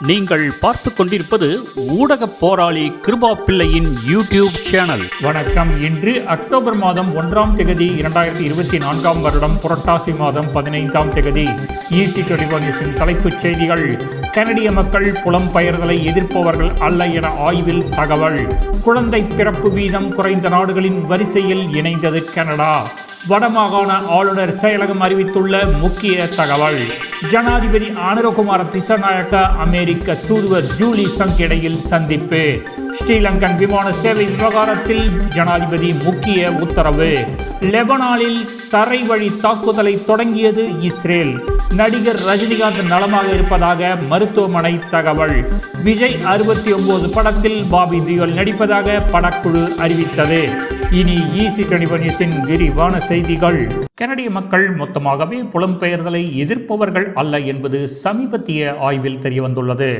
நீங்கள் பார்த்து கொண்டிருப்பது ஊடக போராளி கிருபா பிள்ளையின் யூடியூப் சேனல். வணக்கம். இன்று அக்டோபர் மாதம் ஒன்றாம் தேதி இரண்டாயிரத்தி இருபத்தி நான்காம் வருடம் புரட்டாசி மாதம் பதினைந்தாம் தேதி. ஈசி டெலிபோனிஸின் தலைப்புச் செய்திகள். கனடிய மக்கள் புலம்பெயர்தலை எதிர்ப்பவர்கள் அல்ல என ஆய்வில் தகவல். குழந்தை பிறப்பு வீதம் குறைந்த நாடுகளின் வரிசையில் இணைந்தது கனடா. வடமாகாண ஆளுநர் செயலகம் அறிவித்துள்ள முக்கிய தகவல். ஜனாதிபதி ஆனரகுமார திசநாயக்க அமெரிக்க தூதுவர் ஜூலி சங்க் இடையில் சந்திப்பு. ஸ்ரீலங்கன் விமான சேவை விவகாரத்தில் ஜனாதிபதி முக்கிய உத்தரவு. லெபனானில் தரை வழி தாக்குதலை தொடங்கியது இஸ்ரேல். நடிகர் ரஜினிகாந்த் நலமாக இருப்பதாக மருத்துவமனை தகவல். விஜய் அறுபத்தி ஒன்பது படத்தில் பாபி தியோல் நடிப்பதாக படக்குழு அறிவித்தது. இனி ஈசி டெலிபனிஸின் விரிவான செய்திகள். கனடிய மக்கள் மொத்தமாகவே புலம்பெயர்தலை எதிர்ப்பவர்கள் அல்ல என்பது சமீபத்திய ஆய்வில் தெரியவந்துள்ளது.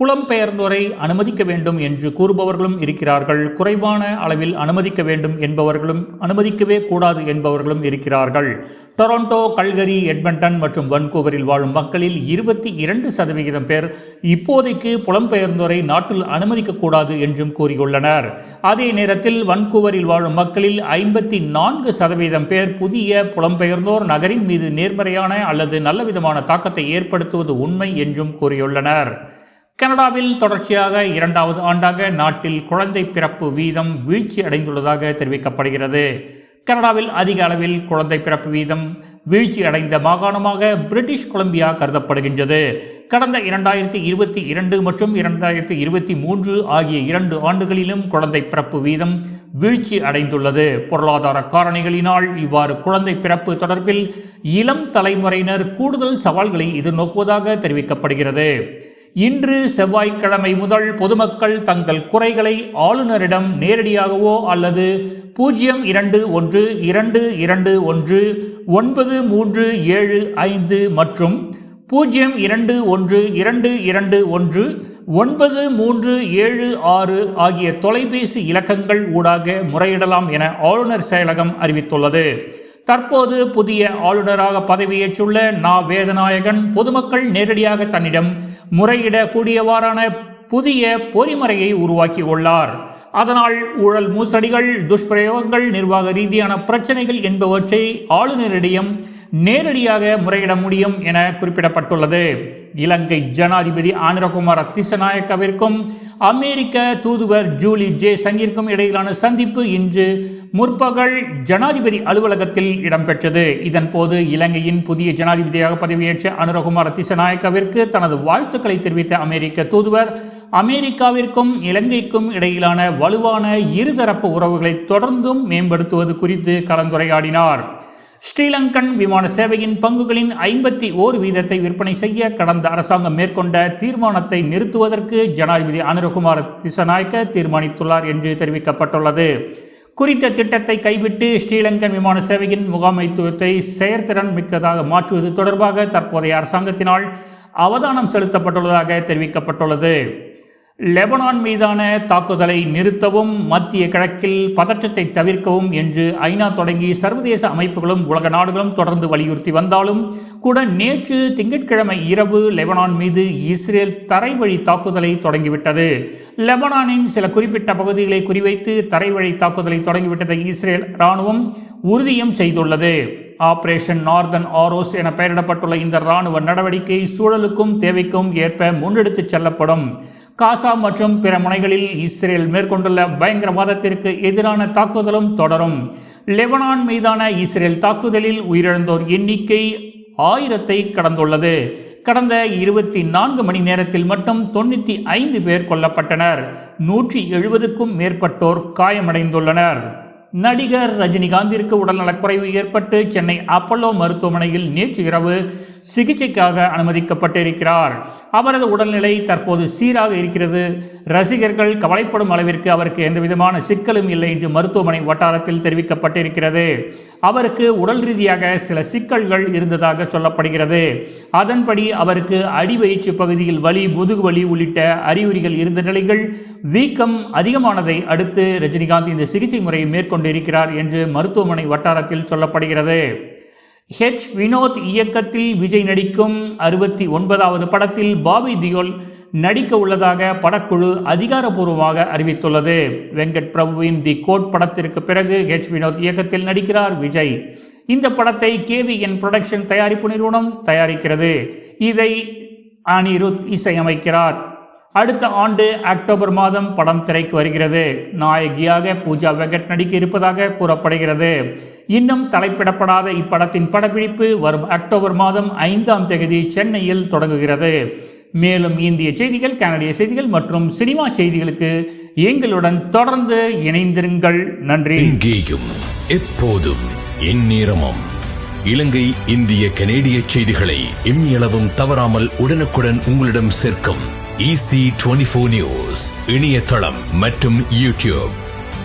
புலம்பெயர்ந்தோரை அனுமதிக்க வேண்டும் என்று கூறுபவர்களும் இருக்கிறார்கள். குறைவான அளவில் அனுமதிக்க வேண்டும் என்பவர்களும் அனுமதிக்கவே கூடாது என்பவர்களும் இருக்கிறார்கள். டொரண்டோ கல்கரி எட்மண்டன் மற்றும் வன்கூவரில் வாழும் மக்களில் இருபத்தி இரண்டு சதவிகிதம் பேர் இப்போதைக்கு புலம்பெயர்ந்தோரை நாட்டில் அனுமதிக்கக்கூடாது என்றும் கூறியுள்ளனர். அதே நேரத்தில் வன்கூவரில் வாழும் மக்களில் ஐம்பத்தி நான்கு சதவீதம் பேர் புதிய புலம்பெயர்ந்தோர் நகரின் மீது நேர்மறையான அல்லது நல்லவிதமான தாக்கத்தை ஏற்படுத்துவது உண்மை என்றும் கூறியுள்ளனர். கனடாவில் தொடர்ச்சியாக இரண்டாவது ஆண்டாக நாட்டில் குழந்தை பிறப்பு வீதம் வீழ்ச்சி அடைந்துள்ளதாக தெரிவிக்கப்படுகிறது. கனடாவில் அதிக அளவில் குழந்தை பிறப்பு வீதம் வீழ்ச்சி அடைந்த மாகாணமாக பிரிட்டிஷ் கொலம்பியா கருதப்படுகின்றது. கடந்த இரண்டாயிரத்தி இருபத்தி இரண்டு மற்றும் இரண்டாயிரத்தி இருபத்தி மூன்று ஆகிய இரண்டு ஆண்டுகளிலும் குழந்தை பிறப்பு வீதம் வீழ்ச்சி அடைந்துள்ளது. பொருளாதார காரணிகளினால் இவ்வாறு குழந்தை பிறப்பு தொடர்பில் இளம் தலைமுறையினர் கூடுதல் சவால்களை எதிர்நோக்குவதாக தெரிவிக்கப்படுகிறது. இன்று செவ்வாய்க்கிழமை முதல் பொதுமக்கள் தங்கள் குறைகளை ஆளுநரிடம் நேரடியாகவோ அல்லது பூஜ்ஜியம் இரண்டு ஒன்று இரண்டு இரண்டு ஒன்று ஒன்பது மூன்று ஏழு ஐந்து மற்றும் பூஜ்ஜியம் இரண்டு ஒன்று இரண்டு இரண்டு ஒன்று ஒன்பது மூன்று ஏழு ஆறு ஆகிய தொலைபேசி இலக்கங்கள் ஊடாக முறையிடலாம் என ஆளுநர் செயலகம் அறிவித்துள்ளது. தற்போது புதிய ஆளுநராக பதவியேற்றுள்ள நா. வேதநாயகன் பொதுமக்கள் நேரடியாக தன்னிடம் முறையிடக்கூடியவாறான புதிய பொறிமுறையை உருவாக்கியுள்ளார். அதனால் ஊழல் மோசடிகள் துஷ்பிரயோகங்கள் நிர்வாக ரீதியான பிரச்சனைகள் என்பவற்றை ஆளுநரிடம் நேரடியாக முறையிட முடியும் என குறிப்பிடப்பட்டுள்ளது. இலங்கை ஜனாதிபதி ஆந்திரகுமார் திசநாயக்கவிற்கும் அமெரிக்க தூதுவர் ஜூலி ஜே சங்கிற்கும் இடையிலான சந்திப்பு இன்று முற்பகல் ஜனாதிபதி அலுவலகத்தில் இடம்பெற்றது. இதன்போது இலங்கையின் புதிய ஜனாதிபதியாக பதவியேற்ற அனுரகுமார் திசநாயக்கவிற்கு தனது வாழ்த்துக்களை தெரிவித்த அமெரிக்க தூதுவர் அமெரிக்காவிற்கும் இலங்கைக்கும் இடையிலான வலுவான இருதரப்பு உறவுகளை தொடர்ந்தும் மேம்படுத்துவது குறித்து கலந்துரையாடினார். ஸ்ரீலங்கன் விமான சேவையின் பங்குகளின் ஐம்பத்தி ஓர் வீதத்தை விற்பனை செய்ய கடந்த அரசாங்கம் மேற்கொண்ட தீர்மானத்தை நிறுத்துவதற்கு ஜனாதிபதி அனுரகுமார் திசநாயக்க தீர்மானித்துள்ளார் என்று தெரிவிக்கப்பட்டுள்ளது. குறித்த திட்டத்தை கைவிட்டு ஸ்ரீலங்கன் விமான சேவையின் முகாமைத்துவத்தை செயற்திறன் மிக்கதாக மாற்றுவது தொடர்பாக தற்போதைய அரசாங்கத்தினால் அவதானம் செலுத்தப்பட்டுள்ளதாக தெரிவிக்கப்பட்டுள்ளது. லெபனான் மீதான தாக்குதலை நிறுத்தவும் மத்திய கிழக்கில் பதற்றத்தை தவிர்க்கவும் என்று ஐநா தொடங்கி சர்வதேச அமைப்புகளும் உலக நாடுகளும் தொடர்ந்து வலியுறுத்தி வந்தாலும் கூட நேற்று திங்கட்கிழமை இரவு லெபனான் மீது இஸ்ரேல் தரைவழி தாக்குதலை தொடங்கிவிட்டது. லெபனானின் சில குறிப்பிட்ட பகுதிகளை குறிவைத்து தரைவழி தாக்குதலை தொடங்கிவிட்டதை இஸ்ரேல் இராணுவம் உறுதியும் செய்துள்ளது. ஆபரேஷன் நார்தன் ஆரோஸ் என பெயரிடப்பட்டுள்ள இந்த இராணுவ நடவடிக்கை சூழலுக்கும் தேவைக்கும் ஏற்ப முன்னெடுத்துச் செல்லப்படும். காசா மற்றும் பிற முனைகளில் இஸ்ரேல் மேற்கொண்டுள்ள பயங்கரவாதத்திற்கு எதிரான தாக்குதலும் தொடரும். லெபனான் மீதான இஸ்ரேல் தாக்குதலில் உயிரிழந்தோர் எண்ணிக்கை ஆயிரத்தை கடந்துள்ளது. கடந்த இருபத்தி நான்கு மணி நேரத்தில் மட்டும் தொண்ணூற்றி ஐந்து பேர் கொல்லப்பட்டனர். நூற்றி எழுபதுக்கும் மேற்பட்டோர் காயமடைந்துள்ளனர். நடிகர் ரஜினிகாந்திற்கு உடல்நலக்குறைவு ஏற்பட்டு சென்னை அப்பல்லோ மருத்துவமனையில் நேற்று இரவு சிகிச்சைக்காக அனுமதிக்கப்பட்டிருக்கிறார். அவரது உடல்நிலை தற்போது சீராக இருக்கிறது. ரசிகர்கள் கவலைப்படும் அளவிற்கு அவருக்கு எந்தவிதமான சிக்கலும் இல்லை என்று மருத்துவமனை வட்டாரத்தில் தெரிவிக்கப்பட்டிருக்கிறது. அவருக்கு உடல் ரீதியாக சில சிக்கல்கள் இருந்ததாக சொல்லப்படுகிறது. அதன்படி அவருக்கு அடிவயிற்று பகுதியில் வலி முதுகு வலி உள்ளிட்ட அறிகுறிகள் இருந்த நிலைகள் வீக்கம் அதிகமானதை அடுத்து ரஜினிகாந்த் இந்த சிகிச்சை முறையை மேற்கொண்டிருக்கிறார் என்று மருத்துவமனை வட்டாரத்தில் சொல்லப்படுகிறது. ஹெச் வினோத் இயக்கத்தில் விஜய் நடிக்கும் அறுபத்தி ஒன்பதாவது படத்தில் பாபி தியோல் நடிக்க உள்ளதாக படக்குழு அதிகாரப்பூர்வமாக அறிவித்துள்ளது. வெங்கட் பிரபுவின் தி கோட் படத்திற்கு பிறகு ஹெச் வினோத் இயக்கத்தில் நடிக்கிறார் விஜய். இந்த படத்தை கேவிஎன் புரொடக்ஷன் தயாரிப்பு நிறுவனம் தயாரிக்கிறது. இதை அனிருத் இசையமைக்கிறார். அடுத்த ஆண்டு அக்டோபர் மாதம் படம் திரைக்கு வருகிறது. நாயகியாக பூஜா வெங்கட் நடிக்க இருப்பதாக கூறப்படுகிறது. இன்னும் தலைப்பிடப்படாத இப்படத்தின் படப்பிடிப்பு வரும் அக்டோபர் மாதம் ஐந்தாம் தேதி சென்னையில் தொடங்குகிறது. மேலும் இந்திய செய்திகள் கனடிய செய்திகள் மற்றும் சினிமா செய்திகளுக்கு எங்களுடன் தொடர்ந்து இணைந்திருங்கள். நன்றி. இங்கேயும் எப்போதும் எந்நேரமும். இலங்கை இந்திய கனேடிய செய்திகளை இம்மியளவும் தவறாமல் உடனுக்குடன் உங்களிடம் சேர்க்கும். ஈசி டுவெண்டி ஃபோர் நியூஸ் இணையதளம் மற்றும் யூடியூப்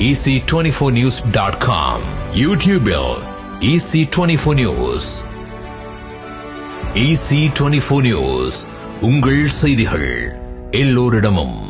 ec24news.com யூடியூபில் ec24 நியூஸ் ec24 நியூஸ் உங்கள் செய்திகள். எல்லோரிடமும்.